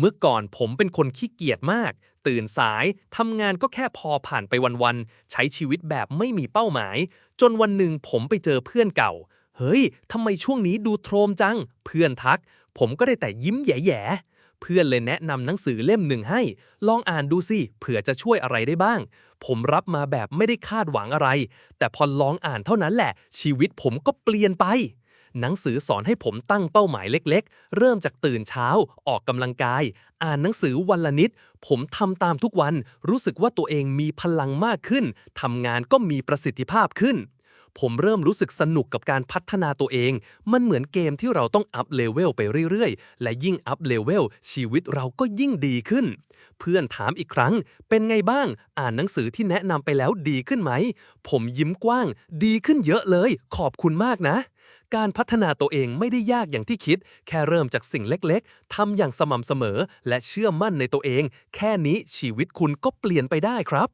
เมื่อก่อนผมเป็นคนขี้เกียจมาก ตื่นสายทำงานก็แค่พอผ่านไปวันๆ ใช้ชีวิตแบบไม่มีเป้าหมาย จนวันหนึ่งผมไปเจอเพื่อนเก่า เฮ้ยทำไมช่วงนี้ดูโทรมจัง เพื่อนทัก ผมก็ได้แต่ยิ้มแย่ๆ เพื่อนเลยแนะนำหนังสือเล่มหนึ่งให้ ลองอ่านดูสิ เผื่อจะช่วยอะไรได้บ้าง ผมรับมาแบบไม่ได้คาดหวังอะไร แต่พอลองอ่านเท่านั้นแหละ ชีวิตผมก็เปลี่ยนไป หนังสือสอนให้ผมตั้งเป้าหมายเล็ก ๆ เริ่มจากตื่นเช้า ออกกำลังกาย อ่านหนังสือวันละนิด ผมทำตามทุกวัน รู้สึกว่าตัวเองมีพลังมากขึ้นทำงานก็มีประสิทธิภาพขึ้น ผมเริ่มรู้สึกสนุกกับการพัฒนาตัวเอง มันเหมือนเกมที่เราต้องอัพเลเวลไปเรื่อยๆ และยิ่งอัพเลเวลชีวิตเราก็ยิ่งดีขึ้น เพื่อนถามอีกครั้ง เป็นไงบ้าง อ่านหนังสือที่แนะนำไปแล้วดีขึ้นไหม ผมยิ้มกว้าง ดีขึ้นเยอะเลย ขอบคุณมากนะการพัฒนาตัวเองไม่ได้ยากอย่างที่คิด แค่เริ่มจากสิ่งเล็กๆ ทำอย่างสม่ำเสมอ และเชื่อมั่นในตัวเอง แค่นี้ชีวิตคุณก็เปลี่ยนไปได้ครับ